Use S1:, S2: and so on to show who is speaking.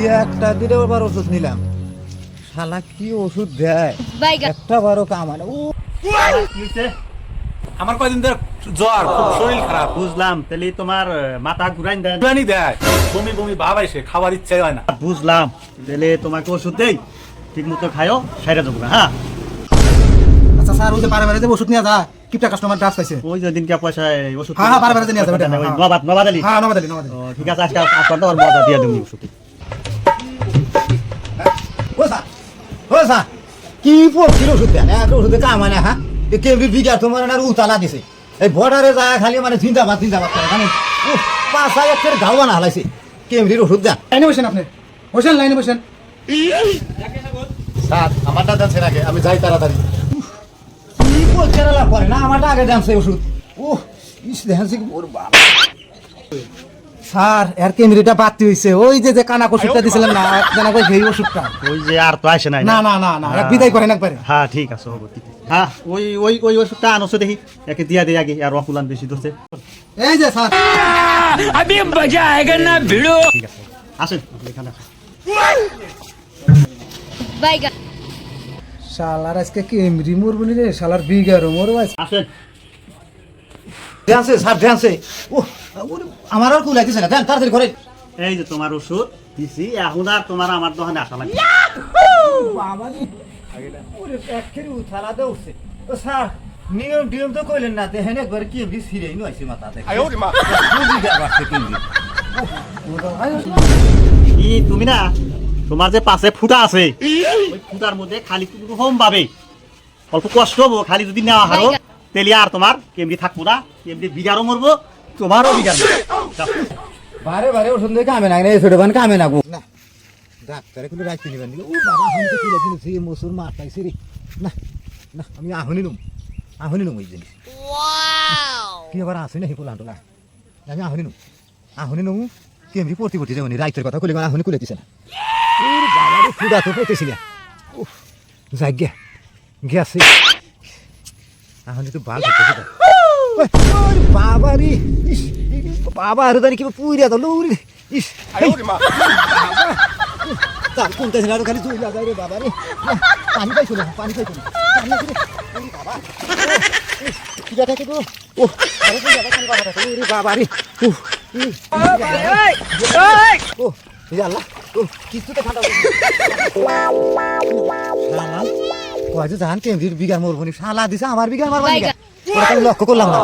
S1: দুই একটা দিলে আবার ওষুধ নিলাম। শালা কি ওষুধ দেয়? একটা বারো কামানে ও
S2: আমার কয়দিন ধরে জ্বর খুব শরীর খারাপ।
S3: বুঝলাম তাহলে তোমার মাথা ঘুরাইন দেন।
S2: জানি দেয়। বমি বমি ভাব আইসে খাবার ইচ্ছে হয় না।
S3: বুঝলাম তাহলে তোমাকে ওষুধ দেই। ঠিক মতো খায়ও সাইরা যাব না হ্যাঁ?
S4: আচ্ছা স্যার ওই যে বারে বারে ওষুধ নিয়ে যা কিপটা কাস্টমার ডাস পাইছে
S3: ওই যে দিনকে পয়সায় ওষুধ
S4: হ্যাঁ, হ্যাঁ, বারে বারে নিয়ে যাবে, হ্যাঁ।
S3: নবাদ নবাদ আলী।
S4: হ্যাঁ নবাদ আলী নবাদ
S3: ঠিক আছে আজকে ওর মজা দিয়ে দেবো ওষুধ।
S1: ও সা কি পড়ছিল ওষুধ দেন একটা ওষুধে কামানে হ্যাঁ এ কেমনি বিঘা তোমার আর উতালা দিছে। এই বর্ডারে যায় খালি মানে জিন্দাবাদ জিন্দাবাদ করে মানে পাঁচা একের গাওয়া না হালাইছে। কেমনির ওষুধ দেন
S4: লাইনে বসেন আপনি। বসেন লাইনে বসেন।
S1: স্যার আমারটা দেন আগে আমি যাই তাড়াতাড়ি। কি বলছে না না আমারটা আগে জানছে ওষুধ। ও ইস দেখেন ওর বাবা
S4: স্যার এর কেন্দ্রিটা বাড়তি হইছে। ওই যে যে কানা ওষুধটা দিছিলেন না জানা কই সেই ওষুধটা।
S3: ওই যে আর তো আসে নাই
S4: না? না না না এক বিদায় করেন একবারে।
S3: হ্যাঁ ঠিক আছে হব। হ্যাঁ ওই ওই ওই ওষুধটা আনছো দেখি একে দিয়া দেই আগে আর অকুলান বেশি ধরছে।
S4: এই যে স্যার।
S3: ঠিক আছে আসেন এখানে।
S5: বাইগা
S4: শালার আজকে কেমরি মোর বলি রে? শালার বিঘারও মোর ভাই
S3: আসেন।
S1: ধ্যানছে স্যার ধ্যানছে ও আমার আর না। দেন তাড়াতাড়ি
S3: এই যে তোমার ওষুধ দিছি এখন আর তোমার আমার দোকানে আসা
S1: স্যার নিয়ম টিয়ম তো কইলেন না একবার কি এমনি ছিঁড়ে নইছে মাথা থেকে।
S3: তুমি না তোমার যে পাশে ফুটা আছে ওই ফুটার মধ্যে খালি তুমি হোম পাবে। অল্প কষ্ট হব খালি যদি নেওয়া হারো
S5: ভাইগা।
S3: তেলি আর তোমার কেমনি থাকব না কেমনি বিঘারও মরবো তোমারও। যাও।
S1: বারে বারে ওষুধ দিয়ে কামে না ছোট বান কামে না গো। না ডাক্তারে কোনো রাখতে নিবেন ও বাবা আমি তো কিনেছি এই মসুর মাছ রে। না না আমি আহনি নুম আহনি নুম এই জিনিস। কি আবার আছে নাকি পোলান টোলা? আমি আহনি নুম আহনি নুম কেমনি পড়তে পড়তে যাবনি রাইতের কথা কইলে আহনি কুলে দিছে না। ওর বাবা রে ফুডা তো পড়তেছিল উফ যাই গে গেছে আহনি তো বাল তো ওরে বাবা রে ইস বাবা আর জানি কিবা পুইরা তো লৌরি ইস তার কোনটা ছিল আর খালি চুইলা যায় রে বাবা রে। পানি পাইছো না পানি পাইছো না। পানি ওরে বাবা। কি জায়গা থেকে ও আরে কোন জায়গা কোন বাবা থাকে ওরে বাবা রে। ও ইস, ও এই আল্লাহ। ও কিছুতে ঠান্ডা শালা কয় ধান কেন্দ্রির বিঘার মরবনি শালা দিছে আমার বিঘার আমার লক্ষ্য করলাম না।